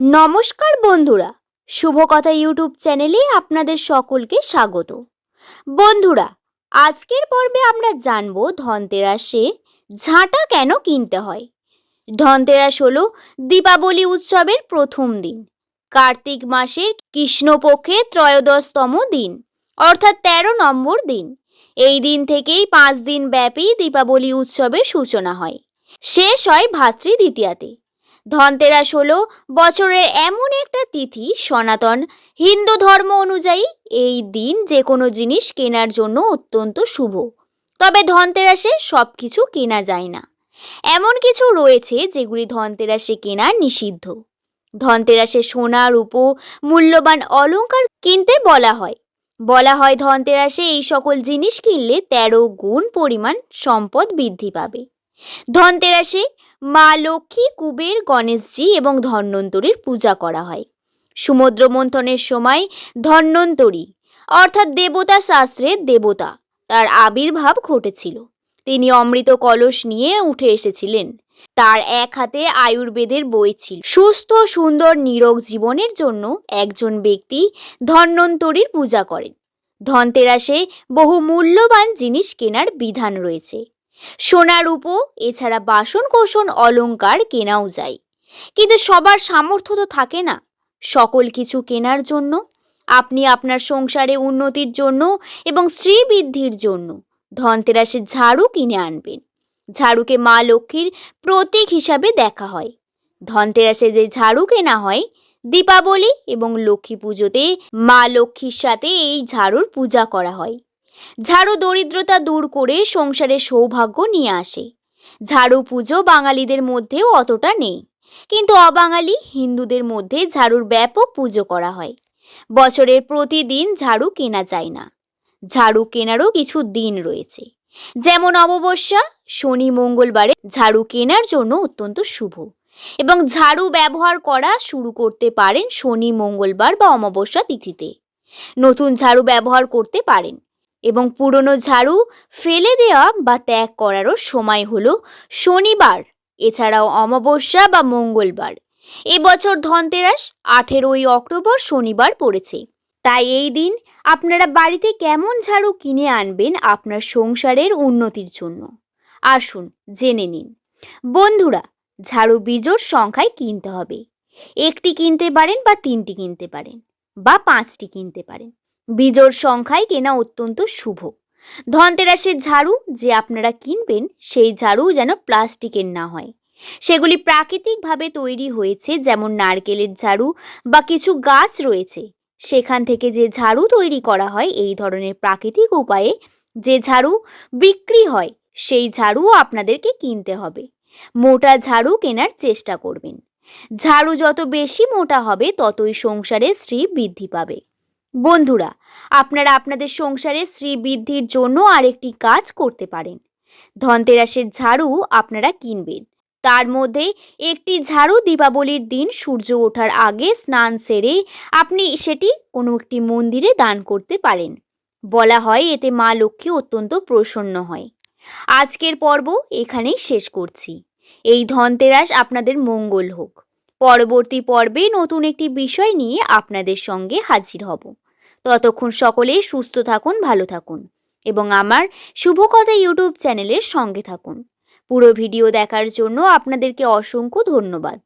নমস্কার বন্ধুরা। শুভকথা ইউটিউব চ্যানেলে আপনাদের সকলকে স্বাগত। বন্ধুরা, আজকের পর্বে আমরা জানব ধনতেরাসে ঝাঁটা কেন কিনতে হয়? ধনতেরাস হলো দীপাবলি উৎসবের প্রথম দিন। কার্তিক মাসের কৃষ্ণপক্ষের ত্রয়োদশতম দিন, অর্থাৎ তেরো নম্বর দিন। এই দিন থেকেই পাঁচ দিন ব্যাপী দীপাবলি উৎসবের সূচনা হয়। শেষ হয় ভাতৃ দ্বিতীয়াতে। ধনতেরাস হলো বছরের এমন একটা তিথি, সনাতন। হিন্দু ধর্ম অনুযায়ী এই দিন যে কোনো জিনিস কেনার জন্য অত্যন্ত শুভ। তবে ধনতেরাসে সব কিছু কেনা যায় না। এমন কিছু রয়েছে যেগুলি ধনতেরাসে কেনা নিষিদ্ধ। ধনতেরাসে সোনা, রূপো, মূল্যবান অলঙ্কার কিনতে বলা হয়। বলা হয় ধনতেরাসে এই সকল জিনিস কিনলে তেরো গুণ পরিমাণ সম্পদ বৃদ্ধি পাবে। ধনতেরাসে মা লক্ষ্মী, কুবের, গণেশজি এবং ধন্বন্তরীর পূজা করা হয়। সমুদ্র মন্থনের সময় ধন্বন্তরী, অর্থাৎ দেবতা শাস্ত্রের দেবতা, তার আবির্ভাব ঘটেছিল। তিনি অমৃত কলস নিয়ে উঠে এসেছিলেন। তার এক হাতে আয়ুর্বেদের বই ছিল। সুস্থ, সুন্দর, নিরোগ জীবনের জন্য একজন ব্যক্তি ধন্বন্তরীর পূজা করেন। ধনতেরাসে বহু মূল্যবান জিনিস কেনার বিধান রয়েছে। সোনা রূপো এছাড়া বাসন কোসন অলংকার কেনাও যায়। কিন্তু সবার সামর্থ্য তো থাকে না। সকল কিছু কেনার জন্য, আপনি আপনার সংসারে উন্নতির জন্য এবং স্ত্রী বৃদ্ধির জন্য ধনতেরাসের ঝাড়ু কিনে আনবেন। ঝাড়ুকে মা লক্ষ্মীর প্রতীক হিসাবে দেখা হয়। ধনতেরাসে যে ঝাড়ু কেনা হয়, দীপাবলি এবং লক্ষ্মী পুজোতে মা লক্ষ্মীর সাথে এই ঝাড়ুর পূজা করা হয়। ঝাড়ু দরিদ্রতা দূর করে সংসারে সৌভাগ্য নিয়ে আসে। ঝাড়ু পুজো বাঙালিদের মধ্যেও অতটা নেই। কিন্তু অবাঙালি হিন্দুদের মধ্যে ঝাড়ুর ব্যাপক পুজো করা হয়। বছরের প্রতিদিন ঝাড়ু কেনা যায় না। ঝাড়ু কেনারও কিছু দিন রয়েছে। যেমন অমাবস্যা, শনি মঙ্গলবারে ঝাড়ু কেনার জন্য অত্যন্ত শুভ। এবং ঝাড়ু ব্যবহার করা শুরু করতে পারেন শনি মঙ্গলবার বা অমাবস্যা তিথিতে। নতুন ঝাড়ু ব্যবহার করতে পারেন। এবং পুরনো ঝাড়ু ফেলে দেওয়া বা ত্যাগ করারও সময় হলো শনিবার, এছাড়াও অমাবস্যা বা মঙ্গলবার। এবছর ধনতেরাস আঠেরোই অক্টোবর শনিবার পড়েছে। তাই এই দিন আপনারা বাড়িতে কেমন ঝাড়ু কিনে আনবেন আপনার সংসারের উন্নতির জন্য? আসুন জেনে নিন। বন্ধুরা, ঝাড়ু বীজোর সংখ্যায় কিনতে হবে। একটি কিনতে পারেন বা তিনটি কিনতে পারেন বা পাঁচটি কিনতে পারেন। বীজোর সংখ্যায় কেনা অত্যন্ত শুভ। ধনতেরাসের ঝাড়ু যে আপনারা কিনবেন, সেই ঝাড়ু যেন প্লাস্টিকের না হয়। সেগুলি প্রাকৃতিকভাবে তৈরি হয়েছে, যেমন নারকেলের ঝাড়ু বা কিছু গাছ রয়েছে। সেখান থেকে যে ঝাড়ু তৈরি করা হয়, এই ধরনের প্রাকৃতিক উপায়ে যে ঝাড়ু বিক্রি হয়, সেই ঝাড়ুও আপনাদেরকে কিনতে হবে। মোটা ঝাড়ু কেনার চেষ্টা করবেন। ঝাড়ু যত বেশি মোটা হবে, ততই সংসারে শ্রী বৃদ্ধি পাবে। বন্ধুরা, আপনারা আপনাদের সংসারে স্ত্রী বৃদ্ধির জন্য আরেকটি কাজ করতে পারেন। ধনতেরাসের ঝাড়ু আপনারা কিনবেন। তার মধ্যে একটি ঝাড়ু দীপাবলির দিন সূর্য ওঠার আগে স্নান সেরে আপনি সেটি কোনো একটি মন্দিরে দান করতে পারেন। বলা হয় এতে মা লক্ষ্মী অত্যন্ত প্রসন্ন হয়। আজকের পর্ব এখানেই শেষ করছি। এই ধনতেরাস আপনাদের মঙ্গল হোক। পরবর্তী পর্বে নতুন একটি বিষয় নিয়ে আপনাদের সঙ্গে হাজির হব। ততক্ষণ সকলে সুস্থ থাকুন, ভালো থাকুন এবং আমার শুভকথা ইউটিউব চ্যানেলের সঙ্গে থাকুন। পুরো ভিডিও দেখার জন্য আপনাদেরকে অসংখ্য ধন্যবাদ।